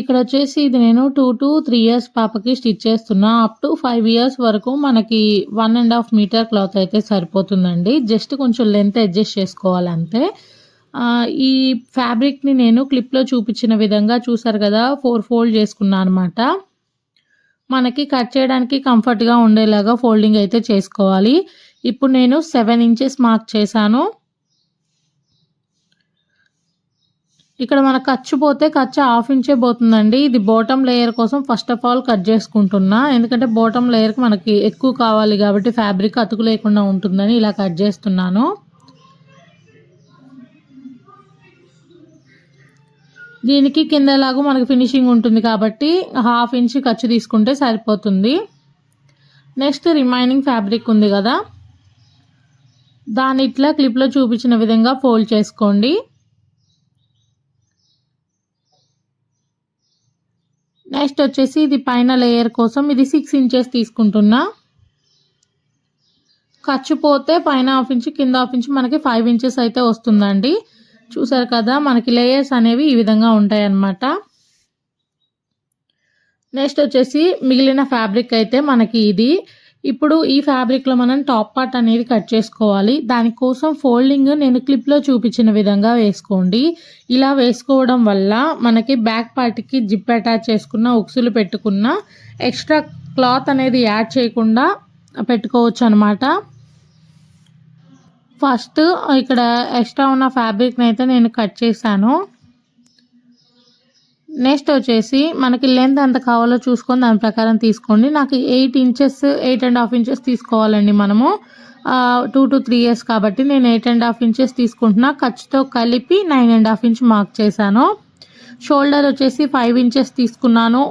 ఇక్కడ వచ్చేసి ఇది నేను టూ టు త్రీ ఇయర్స్ పాపకి స్టిచ్ చేస్తున్నా. అప్ టు ఫైవ్ ఇయర్స్ వరకు మనకి one and half meter cloth అయితే సరిపోతుందండి. జస్ట్ కొంచెం లెంత్ అడ్జస్ట్ చేసుకోవాలంతే. ఈ ఫ్యాబ్రిక్ని నేను క్లిప్లో చూపించిన విధంగా చూసారు కదా ఫోర్ ఫోల్డ్ చేసుకున్నాను అనమాట మనకి కట్ చేయడానికి కంఫర్ట్గా ఉండేలాగా ఫోల్డింగ్ అయితే చేసుకోవాలి. ఇప్పుడు నేను సెవెన్ ఇంచెస్ మార్క్ చేశాను. ఇక్కడ మన ఖర్చు పోతే ఖర్చు హాఫ్ ఇంచే పోతుందండి. ఇది బాటమ్ లేయర్ కోసం ఫస్ట్ ఆఫ్ ఆల్ కట్ చేసుకుంటున్నా. ఎందుకంటే బాటమ్ లేయర్కి మనకి ఎక్కువ కావాలి కాబట్టి ఫ్యాబ్రిక్ అతుకు లేకుండా ఉంటుందని ఇలా కట్ చేస్తున్నాను. దీనికి కింద ఎలాగో మనకి ఫినిషింగ్ ఉంటుంది కాబట్టి హాఫ్ ఇంచ్ ఖర్చు తీసుకుంటే సరిపోతుంది. నెక్స్ట్ రిమైనింగ్ ఫ్యాబ్రిక్ ఉంది కదా. దాన్ని ఇట్లా క్లిప్లో చూపించిన విధంగా ఫోల్డ్ చేసుకోండి. నెక్స్ట్ వచ్చేసి ఇది పైన లేయర్ కోసం ఇది సిక్స్ ఇంచెస్ తీసుకుంటున్నా. ఖర్చు పోతే పైన హాఫ్ ఇంచ్ కింద హాఫ్ ఇంచ్ మనకి ఫైవ్ ఇంచెస్ అయితే వస్తుందండి. చూసారు కదా మనకి లేయర్స్ అనేవి ఈ విధంగా ఉంటాయి అన్నమాట నెక్స్ట్ వచ్చేసి మిగిలిన ఫ్యాబ్రిక్ అయితే మనకి ఇది. ఇప్పుడు ఈ ఫ్యాబ్రిక్లో మనం టాప్ పార్ట్ అనేది కట్ చేసుకోవాలి. దానికోసం ఫోల్డింగ్ నేను క్లిప్లో చూపించిన విధంగా వేసుకోండి. ఇలా వేసుకోవడం వల్ల మనకి బ్యాక్ పార్ట్కి జిప్ అటాచ్ చేసుకున్న ఉక్సులు పెట్టుకున్న ఎక్స్ట్రా క్లాత్ అనేది యాడ్ చేయకుండా పెట్టుకోవచ్చు అనమాట ఫస్ట్ ఇక్కడ ఎక్స్ట్రా ఉన్న ఫ్యాబ్రిక్ని అయితే నేను కట్ చేశాను. నెక్స్ట్ వచ్చేసి మనకి లెంత్ ఎంత కావాలో చూసుకొని దాని ప్రకారం తీసుకోండి. నాకు eight inches eight and half inches తీసుకోవాలండి మనము. టూ టు త్రీ ఇయర్స్ కాబట్టి నేను ఎయిట్ అండ్ హాఫ్ ఇంచెస్ తీసుకుంటున్నా. ఖర్చుతో కలిపి nine and half inch mark చేశాను. షోల్డర్ వచ్చేసి ఫైవ్ ఇంచెస్ తీసుకున్నాను.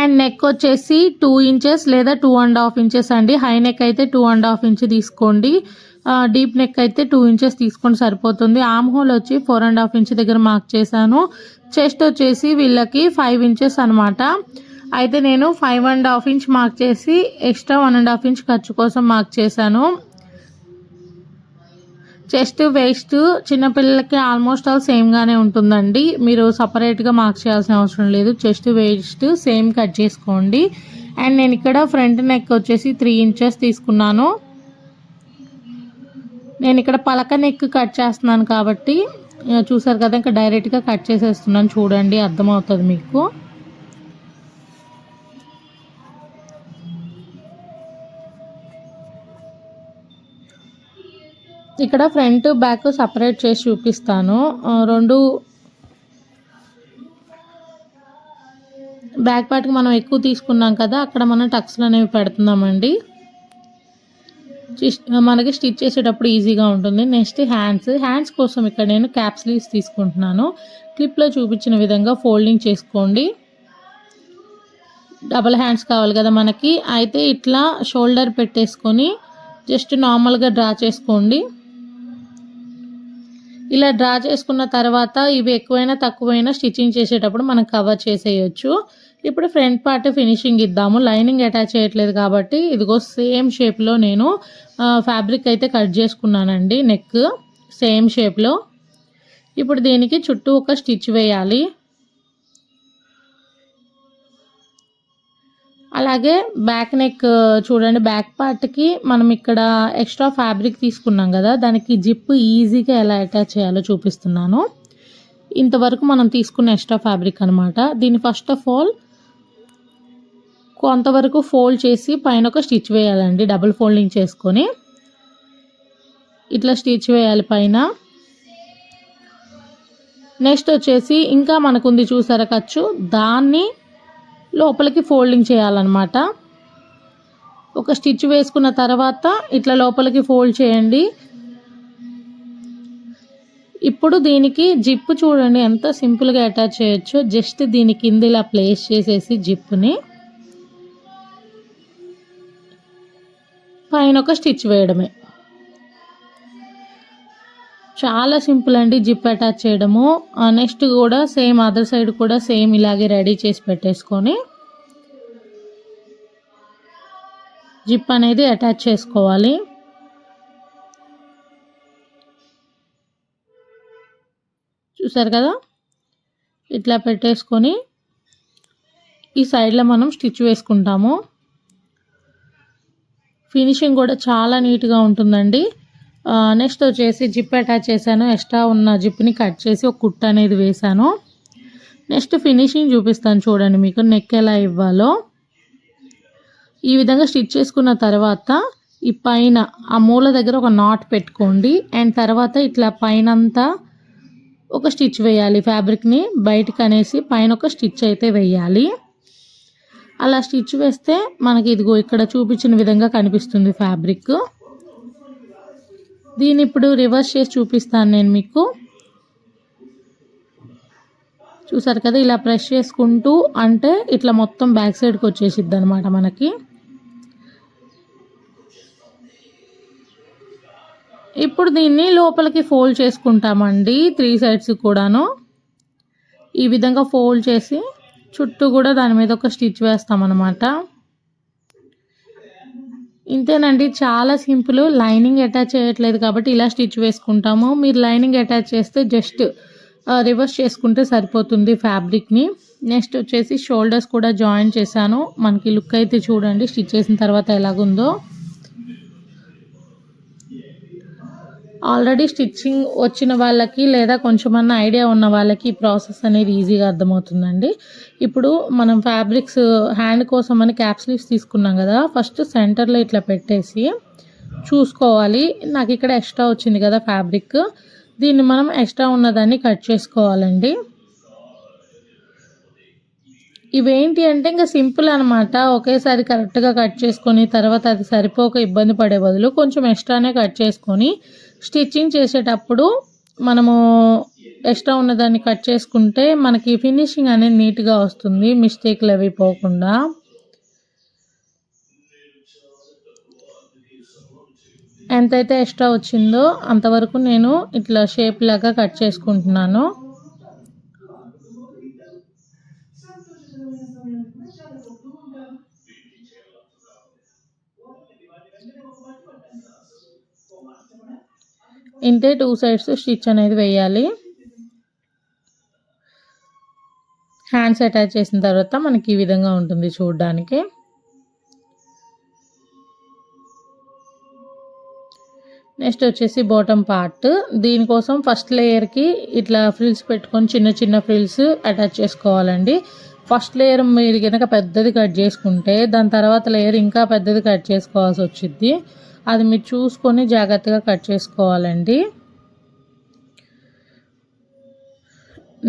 అండ్ నెక్ వచ్చేసి టూ ఇంచెస్ లేదా టూ అండ్ హాఫ్ ఇంచెస్ అండి. హై నెక్ అయితే టూ అండ్ హాఫ్ ఇంచ్ తీసుకోండి. డీప్ నెక్ అయితే టూ ఇంచెస్ తీసుకొని సరిపోతుంది. ఆమ్ హోల్ వచ్చి ఫోర్ అండ్ హాఫ్ ఇంచ్ దగ్గర మార్క్ చేశాను. చెస్ట్ వచ్చేసి వీళ్ళకి ఫైవ్ ఇంచెస్ అనమాట అయితే నేను five and half inch mark చేసి extra one and half inch ఖర్చు కోసం మార్క్ చేశాను. చెస్ట్ వేస్ట్ చిన్నపిల్లలకి ఆల్మోస్ట్ ఆల్ సేమ్గానే ఉంటుందండి. మీరు సపరేట్గా మార్క్ చేయాల్సిన అవసరం లేదు. చెస్ట్ వేస్ట్ సేమ్ కట్ చేసుకోండి. అండ్ నేను ఇక్కడ ఫ్రంట్ నెక్ వచ్చేసి త్రీ ఇంచెస్ తీసుకున్నాను. నేను ఇక్కడ పలక నెక్ కట్ చేస్తున్నాను కాబట్టి చూసారు కదా ఇంకా డైరెక్ట్గా కట్ చేసేస్తున్నాను. చూడండి అర్థమవుతుంది మీకు. ఇక్కడ ఫ్రంట్ బ్యాక్ సపరేట్ చేసి చూపిస్తాను. రెండు బ్యాక్ పార్ట్కి మనం ఎక్కువ తీసుకున్నాం కదా అక్కడ మనం టక్స్లు అనేవి పెడుతున్నామండి. మనకి స్టిచ్ చేసేటప్పుడు ఈజీగా ఉంటుంది. Next hands. హ్యాండ్స్ కోసం ఇక్కడ నేను క్యాప్ స్లీవ్స్ తీసుకుంటున్నాను. క్లిప్లో చూపించిన విధంగా ఫోల్డింగ్ చేసుకోండి. డబల్ హ్యాండ్స్ కావాలి కదా మనకి. అయితే ఇట్లా షోల్డర్ పెట్టేసుకొని జస్ట్ నార్మల్గా డ్రా చేసుకోండి. ఇలా డ్రా చేసుకున్న తర్వాత ఇవి ఎక్కువైనా తక్కువైనా స్టిచ్చింగ్ చేసేటప్పుడు మనం కవర్ చేసేయచ్చు. ఇప్పుడు ఫ్రంట్ పార్ట్ ఫినిషింగ్ ఇద్దాము. లైనింగ్ అటాచ్ చేయట్లేదు కాబట్టి ఇదిగో సేమ్ షేప్లో నేను ఫ్యాబ్రిక్ అయితే కట్ చేసుకున్నానండి నెక్ సేమ్ షేప్లో. ఇప్పుడు దీనికి చుట్టూ ఒక స్టిచ్ వేయాలి. అలాగే బ్యాక్ నెక్ చూడండి బ్యాక్ పార్ట్కి మనం ఇక్కడ ఎక్స్ట్రా ఫ్యాబ్రిక్ తీసుకున్నాం కదా దానికి జిప్ ఈజీగా ఎలా అటాచ్ చేయాలో చూపిస్తున్నాను. ఇంతవరకు మనం తీసుకున్న ఎక్స్ట్రా ఫ్యాబ్రిక్ అనమాట దీన్ని ఫస్ట్ ఆఫ్ ఆల్ కొంతవరకు ఫోల్డ్ చేసి పైన ఒక స్టిచ్ వేయాలండి. డబుల్ ఫోల్డింగ్ చేసుకొని ఇట్లా స్టిచ్ వేయాలి పైన. నెక్స్ట్ వచ్చేసి ఇంకా మనకుంది చూసారా ఖర్చు? దాన్ని లోపలికి ఫోల్డింగ్ చేయాలన్నమాట. ఒక స్టిచ్ వేసుకున్న తర్వాత ఇట్లా లోపలికి ఫోల్డ్ చేయండి. ఇప్పుడు దీనికి జిప్ చూడండి ఎంత సింపుల్గా అటాచ్ చేయొచ్చు. జస్ట్ దీని కింద ఇలా ప్లేస్ చేసేసి జిప్ని. పైన ఒక స్టిచ్ వేయడమే. చాలా సింపుల్ అండి జిప్ అటాచ్ చేయడము. నెక్స్ట్ కూడా సేమ్ అదర్ సైడ్ కూడా సేమ్ ఇలాగే రెడీ చేసి పెట్టేసుకొని జిప్ అనేది అటాచ్ చేసుకోవాలి. చూసారు కదా? ఇట్లా పెట్టేసుకొని ఈ సైడ్లో మనం స్టిచ్ వేసుకుంటాము. ఫినిషింగ్ కూడా చాలా నీట్గా ఉంటుందండి. నెక్స్ట్ వచ్చేసి జిప్ అటాచ్ చేశాను. ఎక్స్ట్రా ఉన్న జిప్ని కట్ చేసి ఒక కుట్ అనేది వేశాను. నెక్స్ట్ ఫినిషింగ్ చూపిస్తాను చూడండి మీకు నెక్ ఎలా ఇవ్వాలో. ఈ విధంగా స్టిచ్ చేసుకున్న తర్వాత ఈ పైన ఆ మూల దగ్గర ఒక నాట్ పెట్టుకోండి. అండ్ తర్వాత ఇట్లా పైన అంతా ఒక స్టిచ్ వేయాలి ఫ్యాబ్రిక్ని బయటకు అనేసి పైన ఒక స్టిచ్ అయితే వేయాలి. అలా స్టిచ్ వేస్తే మనకి ఇదిగో ఇక్కడ చూపించిన విధంగా కనిపిస్తుంది ఫ్యాబ్రిక్. దీన్ని ఇప్పుడు రివర్స్ చేసి చూపిస్తాను నేను మీకు. చూసారు కదా ఇలా ప్రెస్ చేసుకుంటూ అంటే ఇట్లా మొత్తం బ్యాక్ సైడ్కి వచ్చేసిద్ది అనమాట మనకి. ఇప్పుడు దీన్ని లోపలికి ఫోల్డ్ చేసుకుంటామండి త్రీ సైడ్స్ కూడాను. ఈ విధంగా ఫోల్డ్ చేసి చుట్టూ కూడా దాని మీద ఒక స్టిచ్ వేస్తామన్నమాట. ఇంతేనండి చాలా సింపుల్. లైనింగ్ అటాచ్ చేయట్లేదు కాబట్టి ఇలా స్టిచ్ వేసుకుంటాము. మీరు లైనింగ్ అటాచ్ చేస్తే జస్ట్ రివర్స్ చేసుకుంటే సరిపోతుంది ఫ్యాబ్రిక్ని. నెక్స్ట్ వచ్చేసి షోల్డర్స్ కూడా జాయిన్ చేశాను. మనకి లుక్ అయితే చూడండి స్టిచ్ చేసిన తర్వాత ఎలాగుందో. ఆల్రెడీ స్టిచ్చింగ్ వచ్చిన వాళ్ళకి లేదా కొంచెమన్నా ఐడియా ఉన్న వాళ్ళకి ఈ ప్రాసెస్ అనేది ఈజీగా అర్థమవుతుందండి. ఇప్పుడు మనం ఫ్యాబ్రిక్స్ హ్యాండ్ కోసం అని క్యాప్ స్లీవ్స్ తీసుకున్నాం కదా ఫస్ట్ సెంటర్లో ఇట్లా పెట్టేసి చూసుకోవాలి. నాకు ఇక్కడ ఎక్స్ట్రా వచ్చింది కదా ఫ్యాబ్రిక్. దీన్ని మనం ఎక్స్ట్రా ఉన్నదాన్ని కట్ చేసుకోవాలండి. ఇవేంటి అంటే ఇంకా సింపుల్ అనమాట ఒకేసారి కరెక్ట్గా కట్ చేసుకొని తర్వాత అది సరిపోక ఇబ్బంది పడే బదులు కొంచెం ఎక్స్ట్రానే కట్ చేసుకొని స్టిచ్చింగ్ చేసేటప్పుడు మనము ఎక్స్ట్రా ఉన్నదాన్ని కట్ చేసుకుంటే మనకి ఫినిషింగ్ అనేది నీట్గా వస్తుంది. మిస్టేక్లు అవి పోకుండా. ఎంతైతే ఎక్స్ట్రా వచ్చిందో అంతవరకు నేను ఇట్లా షేప్ లాగా కట్ చేసుకుంటున్నాను. ఇంతే టూ సైడ్స్ స్టిచ్ అనేది వేయాలి. హ్యాండ్స్ అటాచ్ చేసిన తర్వాత మనకి ఈ విధంగా ఉంటుంది చూడడానికి. నెక్స్ట్ వచ్చేసి బాటమ్ పార్ట్. దీనికోసం ఫస్ట్ లేయర్కి ఇట్లా ఫ్రిల్స్ పెట్టుకొని చిన్న చిన్న ఫ్రిల్స్ అటాచ్ చేసుకోవాలండి. ఫస్ట్ లేయర్ మీరు కనుక పెద్దది కట్ చేసుకుంటే దాని తర్వాత లేయర్ ఇంకా పెద్దది కట్ చేసుకోవాల్సి వచ్చింది అది మీరు చూసుకొని జాగ్రత్తగా కట్ చేసుకోవాలండి.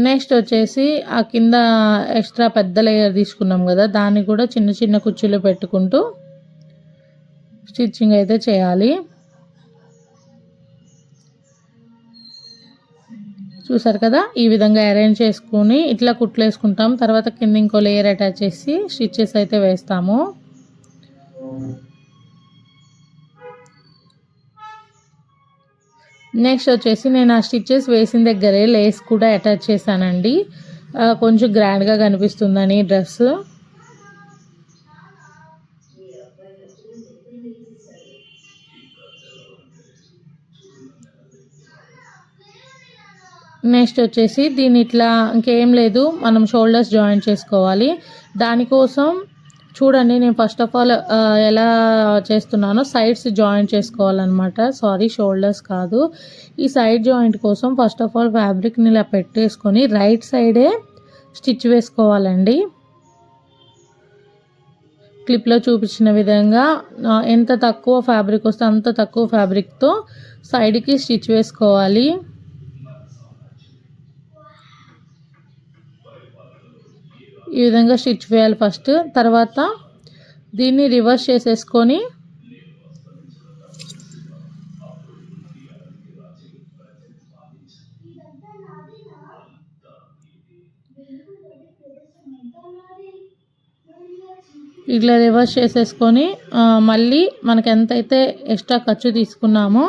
నెక్స్ట్ వచ్చేసి ఆ కింద ఎక్స్ట్రా పెద్ద లేయర్ తీసుకున్నాం కదా దాన్ని కూడా చిన్న చిన్న కుర్చీలు పెట్టుకుంటూ స్టిచ్చింగ్ అయితే చేయాలి. చూసారు కదా ఈ విధంగా అరేంజ్ చేసుకుని ఇట్లా కుట్లు వేసుకుంటాం. తర్వాత కింద ఇంకో లేయర్ అటాచ్ చేసి స్టిచ్చెస్ అయితే వేస్తాము. నెక్స్ట్ వచ్చేసి నేను ఆ స్టిచ్చెస్ వేసిన దగ్గరే లేస్ కూడా అటాచ్ చేశానండి. కొంచెం గ్రాండ్గా కనిపిస్తుందని డ్రెస్. నెక్స్ట్ వచ్చేసి దీని ఇట్లా ఇంకేం లేదు మనం షోల్డర్స్ జాయిన్ చేసుకోవాలి. దానికోసం చూడండి నేను ఫస్ట్ ఆఫ్ ఆల్ ఎలా చేస్తున్నానో సైడ్స్ జాయింట్ చేసుకోవాలన్నమాట. సారీ షోల్డర్స్ కాదు. ఈ సైడ్ జాయింట్ కోసం ఫస్ట్ ఆఫ్ ఆల్ ఫ్యాబ్రిక్ని ఇలా పెట్టేసుకొని రైట్ సైడే స్టిచ్ వేసుకోవాలండి. క్లిప్లో చూపించిన విధంగా ఎంత తక్కువ ఫ్యాబ్రిక్ వస్తే అంత తక్కువ ఫ్యాబ్రిక్తో సైడ్కి స్టిచ్ వేసుకోవాలి. ఈ విధంగా స్టిచ్ వేయాలి ఫస్ట్. తర్వాత దీన్ని రివర్స్ చేసేసుకొని ఇట్లా రివర్స్ చేసేసుకొని మళ్ళీ మనకి ఎంతైతే ఎక్స్ట్రా ఖర్చు తీసుకున్నామో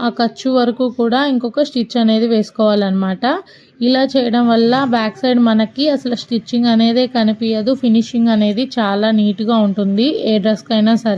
ఆ ఖర్చు వరకు కూడా ఇంకొక స్టిచ్ అనేది వేసుకోవాలన్నమాట. ఇలా చేయడం వల్ల బ్యాక్ సైడ్ మనకి అసలు స్టిచ్చింగ్ అనేది కనిపించదు ఫినిషింగ్ అనేది చాలా నీట్గా ఉంటుంది. ఏ డ్రెస్కైనా సరే.